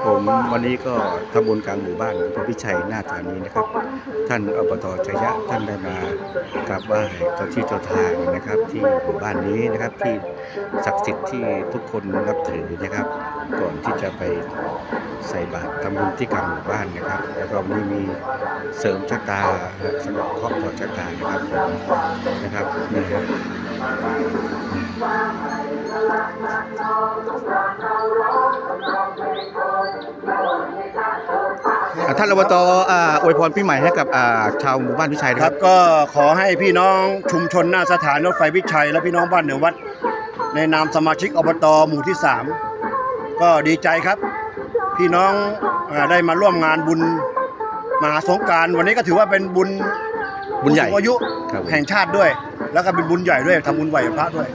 ผมวันนี้ก็ทำบุญกลางหมู่บ้านพระพิชัยหน้าฐานีนะครับ ท่านอบตชัยยะท่านได้มากราบไหว้เจ้าที่เจ้าทางนะครับ ที่หมู่บ้านนี้นะครับที่ศักดิ์สิทธิ์ที่ทุกคนนับถือนะครับ ก่อนที่จะไปใส่บาตรทำบุญที่กลางหมู่บ้านนะครับ แล้วก็มีมีเสริมชะตาสำหรับครอบครัวชะตานะครับผมนะครับนี่ครับ ท่านอบตอ่าอวยพรปีใหม่ให้กับอ่าชาวหมู่บ้านพิชัยนะคครัรับ บก็ขอให้พี่น้องชุมชนหน้าสถานรถไฟพิชัย และพี่น้องบ้านเหนือวัด ในนามสมาชิกอบตหมู่ที่ 3 ก็ดีใจครับ พี่น้องเอ่อได้มาร่วมงานบุญมหาสงกราร วันนี้ก็ถือว่าเป็นบุญบุญใหญ่ผู้สูงอายุครับผม แห่งชาติด้วย แล้วก็เป็นบุญใหญ่ด้วยทำบุญไหวพระด้วย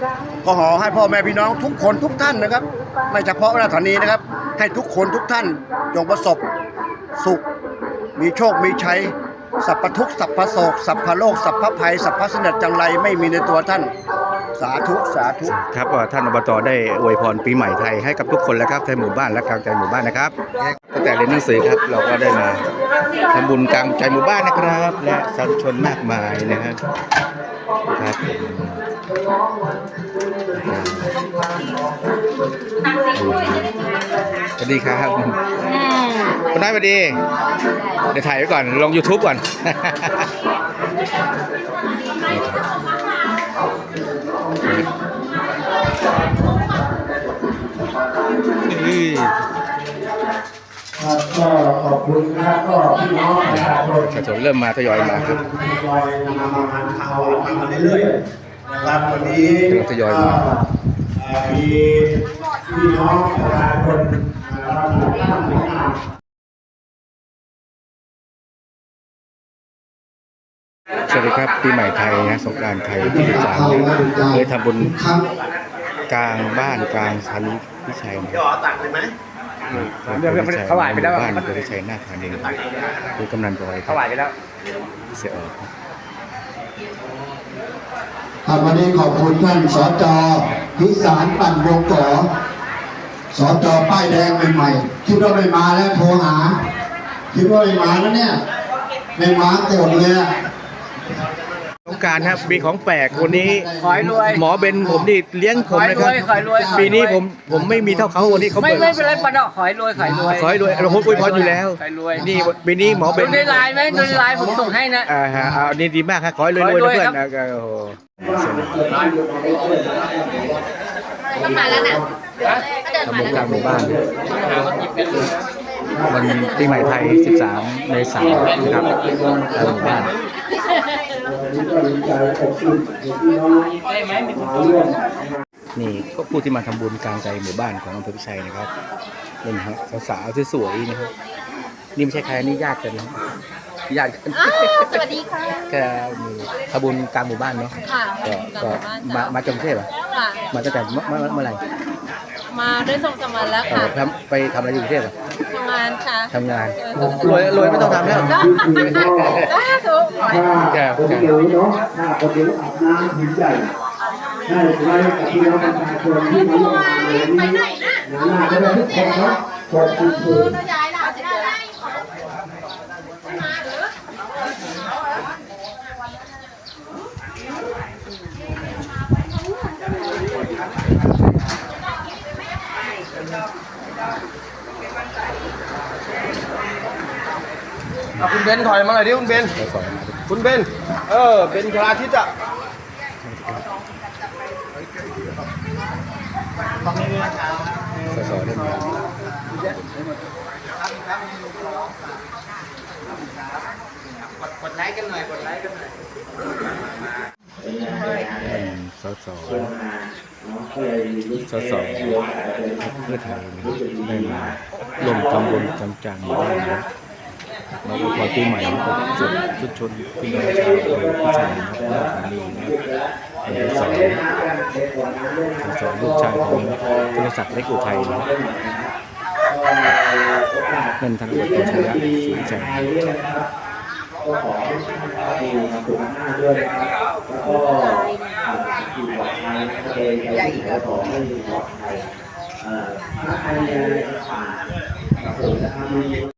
ก็ขอให้พ่อแม่พี่น้องทุกคนทุกท่านนะครับ ไม่เฉพาะสถานีนะครับ ให้ทุกคนทุกท่านจงประสบ สุข มีโชคมีชัยสัพพทุกสัพพโศกสัพพโลกสัพพภัยสัพพสนิทจังไรไม่มีในตัวท่าน สาธุสาธุ ครับอ่าท่านอบตได้อวยพรปีใหม่ไทยให้กับทุกคนแล้วครับในหมู่บ้านและกลางใจหมู่บ้านนะครับตั้งแต่เรียนหนังสือครับเราก็ได้มาทำบุญกลางใจหมู่บ้านนะครับ และสาธุชนมากมายนะครับครับสวัสดีครับคุณได้สวัสดีเดี๋ยวถ่ายไว้ก่อนลง YouTube ก่อน ครับก็ขอบคุณนะครับก็พี่น้องประชาชนประชาชนเริ่มมาทยอยมาครับทยอยนำอาหารข้าวหวานมาเรื่อยๆนะครับวันนี้กำลังทยอยมาเอ่อมีพี่น้องประชาชนนะครับ สวัสดีครับปีใหม่ไทยนะสงกรารไทยที่สามนะเลยทำบุญครับกลางบ้านกลางชั้นพิชัยนะย่อตักเลยไหมเดี๋ยวเขาไหวไปแล้ว บ้านพิชัยหน้าธานีคือกำนันบอยเขาไหวไปแล้ว เสียออกครับวันนี้ขอบคุณท่านสจพิสารปั่นวงก่อสจป้ายแดงใหม่ๆคิดว่าไม่มาแล้วโทรหา คิดว่าไม่มาแล้วเนี่ยไม่มาโกรธเลยอะสง กรารครับมีของแปลกวันนี้ขอให้รวยหมอเบนผมนี่เลี้ยงผมนะครับขอให้รวยขอให้รวย ปีนี้ผมผมไม่มีเท่าเขาวันนี้เขาไม่ปิดไม่เป็นไรปะเนาะขอให้รวยขอให้รวยขอให้รวยเราพูดอวยพรอยู่แล้วขอให้รวยนี่ปีนี้หมอเบดูนในไลน์ไหมดูในไลน์ผมส่งให้นะ อ่าฮะเอานี่ดีมากครับขอให้รวยขอให้ๆรนะวยเพื่อนครับนะโอ้โหก็มาแล้วนะก็เดินทำมาบุญแล้วกลางหมู่บ้านวันปีใหม่ไทย 13 เมษายนนะครับกลางหมู่บ้าน นี่ก็ผู้ที่มาทำบุญกลางใจหมู่บ้านของอำเภอพิชัยนะครับนี่นะฮะสาวๆที่สวยๆนะครับนี่ไม่ใช่ใครนี่ญาติกันนะญาติกันอ้าวสวัสดีค่ะก็มีทำบุญกลางหมู่บ้านเนาะค่ะก็กลับก็มาบ้านมามาจากกรุงเทพเหรอค่ะมาตั้งแต่เมื่อเมื่อเมื่อไหร่มาด้วยทรงสมานแล้วเอ่ค่ะอทำไปทำอะไรอยู่กรุงเทพเหรอทำงานค่ะทำงาน รวยรวยไม่ต้องทำแล้วสาธุแก่แก่เดี๋ยวเนาะถ้าคนเดียวอาบน้ำหินใหญ่ให้ไว้กับพี่น้องประชาชนที่มาร่วมงานในวันนี้หนาจะได้ทุกคนเนาะขอบคุณคือย้ายแล้วจะได้อะคุณ เบนถอยมาหน่อยดิคุณเบนคุณเบนเออเป็นชลาทิศอะสสได้มากดไลค์กันหน่อยกดไลค์กันหน่อยเป็นสสสสเพื่อไทยได้มาลงทำบุญจังๆได้นะ มาอวยพรปีใหม่ให้กับชุดชนพี่น้องชาวอำเภอพิชัยนะครับราชธานีนะครับเป็นสสสสลูกชายของธนศักดิ์เล็กอุทัยนะครับนั่นทางอบตชัยยะศรีวิชัยก็ขอให้สุขภาพดีสุขภาพด้วยนะครับแล้วก็อยู่ปลอดภัยนะครับเองใจที่ขอให้อยู่ปลอดภัยถ้าใครมีอะไรจะฝากกับ